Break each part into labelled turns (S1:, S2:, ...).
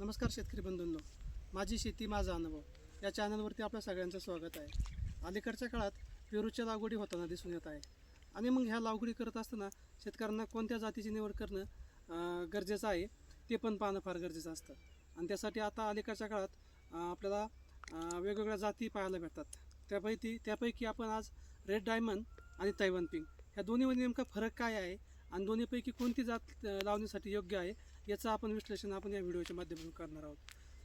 S1: नमस्कार शेतकरी बंधूंनो. माझी शेती माझा अनुभव. या चॅनलवरती आपल्या सगळ्यांचं स्वागत आहे. अलीकडच्या काळात पेरूच्या लागवडी होताना दिसून येत आहे. आणि मग ह्या लागवडी करत असताना शेतकऱ्यांना कोणत्या जातीची निवड करणं गरजेचं आहे ते पण पाहणं फार गरजेचं असतं. आणि त्यासाठी आता अलीकडच्या काळात आपल्याला वेगवेगळ्या जाती पाहायला भेटतात. त्यापैकी त्यापैकी आपण आज रेड डायमंड आणि तैवन पिंक. ह्या दोन्हीमध्ये नेमका फरक काय आहे? आणि दोन्हीपैकी कोणती जात लावण्यासाठी योग्य आहे? याचं आपण विश्लेषण आपण या व्हिडिओच्या माध्यमातून करणार आहोत.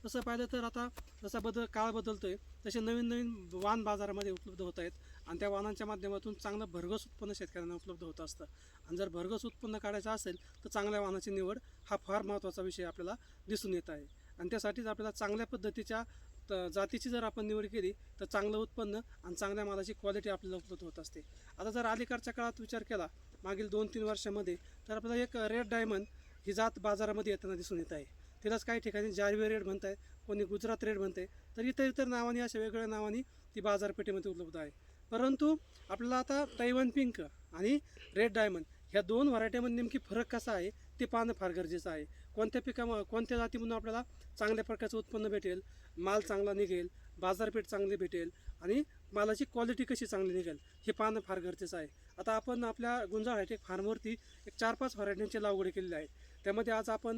S1: तसं पाहिलं तर आता जसा बदल काळ बदलतो आहे तसे नवीन नवीन वाहन बाजारामध्ये उपलब्ध होत आहेत आणि त्या वाहनांच्या माध्यमातून चांगलं भरघस उत्पन्न शेतकऱ्यांना उपलब्ध होत असतं. आणि जर भरघस उत्पन्न काढायचं असेल तर चांगल्या वाहनाची निवड हा फार महत्त्वाचा विषय आपल्याला दिसून येत आहे. आणि त्यासाठीच आपल्याला चांगल्या पद्धतीच्या त- जातीची जर आपण निवड केली तर चांगलं उत्पन्न आणि चांगल्या मालाची क्वालिटी आपल्याला उपलब्ध होत असते. आता जर अलीकडच्या काळात विचार केला मागील दोन तीन वर्षामध्ये तर आपल्याला एक रेड डायमंड ही जात बाजारामध्ये येताना दिसून येत आहे. तिलाच काही ठिकाणी जारवी रेड म्हणत आहे कोणी गुजरात रेड आहे तर इतर इतर नावाने अशा वेगवेगळ्या नावाने ती बाजारपेठेमध्ये उपलब्ध आहे. परंतु आपल्याला आता तैवन पिंक आणि रेड डायमंड ह्या दोन व्हरायटीमध्ये नेमकी फरक कसा आहे ते पाहणं फार गरजेचं आहे. कोणत्या पिकामुळे कोणत्या जातीमधून आपल्याला चांगल्या प्रकारचं उत्पन्न भेटेल माल चांगला निघेल बाजारपेठ चांगली भेटेल आणि मालाची क्वालिटी कशी चांगली निघेल हे पाहणं फार गरजेचं आहे. आता आपण आपल्या गुंजाळ हायटेक फार्मवरती एक चार पाच व्हरायटींची लागवड केलेली आहे. त्यामध्ये आज आपण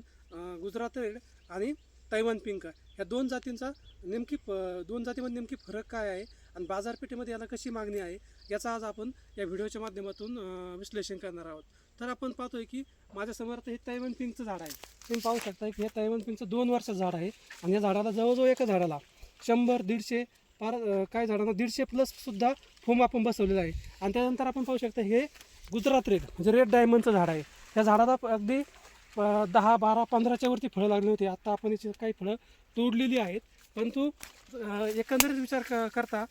S1: गुजरात रेड आणि तैवान पिंक ह्या दोन जातींचा नेमकी प दोन जातीमध्ये नेमकी फरक काय आहे आणि बाजारपेठेमध्ये याला कशी मागणी आहे याचा आज आपण या व्हिडिओच्या माध्यमातून विश्लेषण करणार आहोत. तर आपण पाहतोय की माझ्यासमोर आता हे तैवान पिंकचं झाड आहे. तुम्ही पाहू शकता की हे तैवान पिंकचं दोन वर्षाचं झाड आहे आणि या झाडाला जवळजवळ एका झाडाला शंभर दीडशे पार काही झाडांना दीडशे प्लससुद्धा फोम आपण बसवलेला आहे. आणि त्यानंतर आपण पाहू शकता हे गुजरात रेड म्हणजे रेड डायमंडचं झाड आहे. त्या झाडाला अगदी दहा बारा पंधराच्या वरती फळं लागली होती. आत्ता आपण याची काही फळं तोडलेली आहेत. परंतु एकंदरीत विचार क करता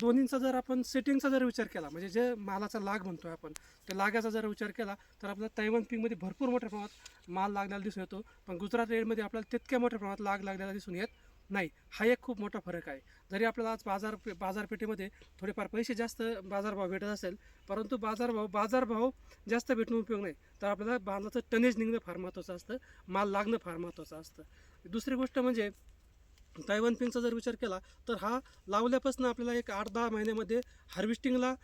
S1: दोन्हींचा जर आपण सेटिंगचा जर विचार केला म्हणजे जे मालाचा लाग म्हणतो आपण त्या लागाचा जर विचार केला तर आपल्याला तैवान पीकमध्ये भरपूर मोठ्या प्रमाणात माल लागलेला दिसून येतो. पण गुजरात रेडमध्ये आपल्याला तितक्या मोठ्या प्रमाणात लाग लागलेला दिसून येत नाही हा एक खूप मोठा फरक आहे. जरी आपल्याला आज बाजार बाजारपेठेमध्ये थोडेफार पैसे जास्त बाजारभाव भेटत असेल परंतु बाजारभाव बाजारभाव जास्त भेटणं उपयोग नाही. तर आपल्याला मालाचं टनेज निघणं फार महत्त्वाचं असतं माल लागणं फार महत्त्वाचं असतं. दुसरी गोष्ट म्हणजे तायवन पिंगचा जर विचार केला तर हा लावल्यापासून आपल्याला एक आठ दहा महिन्यामध्ये हार्वेस्टिंगला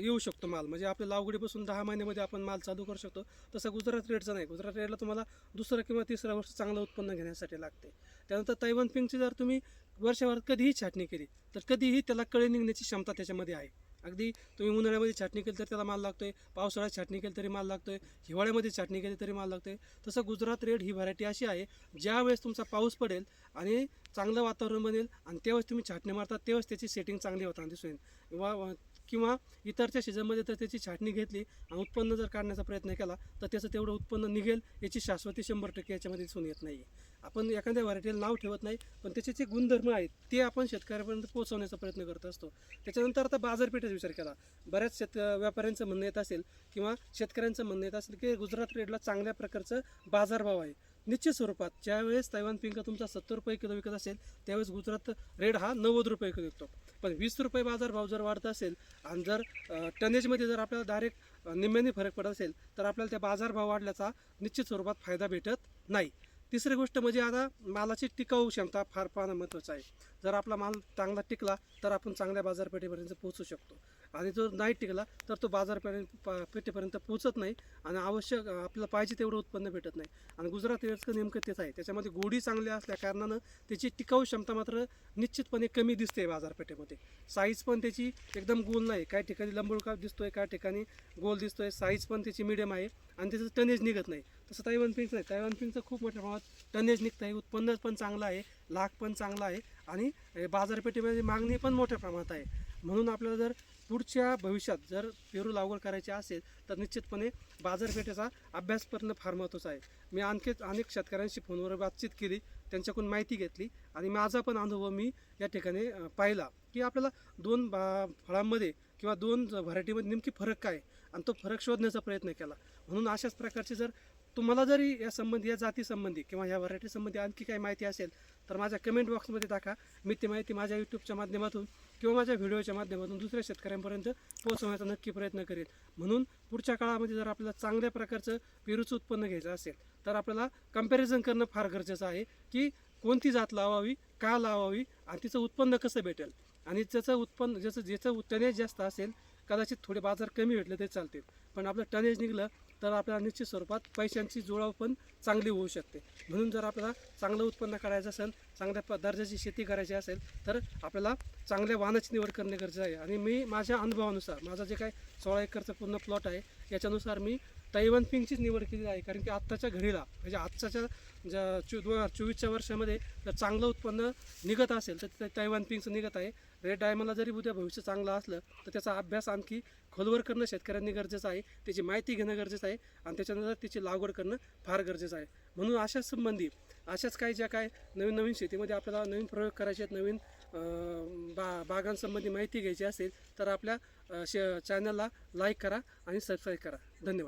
S1: येऊ शकतो माल. म्हणजे आपल्या लावगडीपासून दहा महिन्यामध्ये आपण माल चालू करू शकतो. तसं गुजरात रेटचा नाही. गुजरात रेटला तुम्हाला दुसरं किंवा तिसरं वर्ष चांगलं उत्पन्न घेण्यासाठी लागते. त्यानंतर तैवान पिंगची जर तुम्ही वर्षभरात कधीही छाटणी केली तर कधीही त्याला कळे निघण्याची क्षमता त्याच्यामध्ये आहे. अगदी तुम्ही उन्हाळ्यामध्ये छाटणी केली तर त्याला माल लागतोय पावसाळ्यात छाटणी केली तरी माल लागतोय हिवाळ्यामध्ये छाटणी केली तरी माल लागतोय. तसं गुजरात रेड ही व्हरायटी अशी आहे ज्यावेळेस तुमचा पाऊस पडेल आणि चांगलं वातावरण बनेल आणि त्यावेळेस तुम्ही छाटणी मारता तेव्हाच त्याची सेटिंग चांगली होताना दिसून येईल. वा- किंवा इतरच्या सीझनमध्ये तर त्याची छाटणी घेतली आणि उत्पन्न जर काढण्याचा प्रयत्न केला तर त्याचं तेवढं उत्पन्न निघेल याची शाश्वती शंभर टक्के याच्यामध्ये दिसून येत नाही आपण एखाद्या व्हरायटीला नाव ठेवत नाही पण त्याचे जे गुणधर्म आहेत ते आपण शेतकऱ्यापर्यंत पोहोचवण्याचा प्रयत्न करत असतो. त्याच्यानंतर आता बाजारपेठेचा विचार केला. बऱ्याच शेत व्यापाऱ्यांचं म्हणणं येत असेल किंवा शेतकऱ्यांचं म्हणणं येत असेल की गुजरात रेडला चांगल्या प्रकारचं बाजारभाव आहे. निश्चित स्वरूपात. ज्यावेळेस तैवान पिंक तुमचा सत्तर रुपये किलो विकत असेल त्यावेळेस गुजरात रेड हा नव्वद रुपये किलो विकतो. पण वीस रुपये बाजारभाव जर वाढत असेल आणि जर टनेजमध्ये जर आपल्याला डायरेक्ट निम्म्याने फरक पडत असेल तर आपल्याला त्या बाजारभाव वाढल्याचा निश्चित स्वरूपात फायदा भेटत नाही. तिसरी गोष्ट म्हणजे आता मालाची टिकाऊ क्षमता फार पाहणं महत्त्वाचं आहे. जर आपला माल चांगला टिकला तर आपण चांगल्या बाजारपेठेपर्यंत पोहोचू शकतो. आणि जो नाही टिकला तर तो बाजारपेठ पा- पेठेपर्यंत पोचत नाही आणि आवश्यक आपल्याला पाहिजे तेवढं उत्पन्न भेटत नाही. आणि गुजरात रेडचं नेमकं तेच आहे. त्याच्यामध्ये गोडी चांगली असल्या कारणानं त्याची टिकाऊ क्षमता मात्र निश्चितपणे कमी दिसते बाजारपेठेमध्ये. साईज पण त्याची एकदम गोल नाही. काही ठिकाणी लंबुळका दिसतोय काही ठिकाणी गोल दिसतोय. साईज पण त्याची मिडियम आहे आणि त्याचं टनेज निघत नाही. तसं तैवान पिंच नाही. तैवान पिंचचं खूप मोठ्या प्रमाणात टनेज निघतं आहे. उत्पन्न पण चांगलं आहे. लाख पण चांगला आहे. आणि बाजारपेठेमध्ये मागणी पण मोठ्या प्रमाणात आहे. म्हणून आपल्याला जर पुढच्या भविष्यात जर पेरू लागवड करायची असेल तर निश्चितपणे बाजारपेठेचा अभ्यास करणं फार महत्त्वाचं आहे. मी आणखी अनेक शेतकऱ्यांशी फोनवर बातचीत केली त्यांच्याकडून माहिती घेतली आणि माझा पण अनुभव मी या ठिकाणी पाहिला की आपल्याला दोन बा फळांमध्ये किंवा दोन व्हरायटीमध्ये नेमकी फरक काय? आहे आणि तो फरक शोधण्याचा प्रयत्न केला. म्हणून अशाच प्रकारचे जर तुम्हाला जरी या संबंधी या जाती संबंधी किंवा या व्हरायटी संबंधी आणखी काही माहिती असेल तर माझ्या कमेंट बॉक्समध्ये टाका. मी ती माहिती माझ्या यूट्यूबच्या माध्यमातून किंवा माझ्या व्हिडिओच्या माध्यमातून दुसऱ्या शेतकऱ्यांपर्यंत पोहोचवण्याचा नक्की प्रयत्न करेल म्हणून पुढच्या काळामध्ये जर आपल्याला चांगल्या प्रकारचं पेरूचं उत्पन्न घ्यायचं असेल तर आपल्याला कंपॅरिझन करणं फार गरजेचं आहे की कोणती जात लावावी का लावावी आणि तिचं उत्पन्न कसं भेटेल. आणि त्याचं उत्पन्न ज्याचं ज्याचं टनेज जास्त असेल कदाचित थोडे बाजार कमी भेटले तरी चालतील. पण आपलं टनेज निघलं तर आपल्याला निश्चित स्वरूपात पैशांची जुळाव पण चांगली होऊ शकते. म्हणून जर आपल्याला चांगलं उत्पन्न काढायचं असेल चांगल्या प दर्जाची शेती करायची असेल तर आपल्याला चांगल्या वाहनाची निवड करणे गरजेचं आहे. आणि मी माझ्या अनुभवानुसार माझा जे काय सोळा एकरचा पूर्ण प्लॉट आहे याच्यानुसार मी तैवान पिंकचीच निवड केलेली आहे. कारण की आत्ताच्या घडीला म्हणजे आत्ताच्या ज्या चो दोन हजार चोवीसच्या वर्षामध्ये जर चांगलं उत्पन्न निघत असेल तर ते तैवान पिंकचं निघत आहे. रेड डायमंडला जरी उद्या भविष्य चांगलं असलं तर त्याचा अभ्यास आणखी खोलवर करणं शेतकऱ्यांनी गरजेचं आहे. त्याची माहिती घेणं गरजेचं आहे. आणि त्याच्यानंतर त्याची लागवड करणं फार गरजेचं आहे. म्हणून अशा संबंधी अशाच काही ज्या काय नवीन नवीन शेतीमध्ये आपल्याला नवीन प्रयोग करायचे आहेत नवीन बा बागांसंबंधी माहिती घ्यायची असेल तर आपल्या श शे चॅनलला लाईक करा आणि सबस्क्राईब करा. धन्यवाद.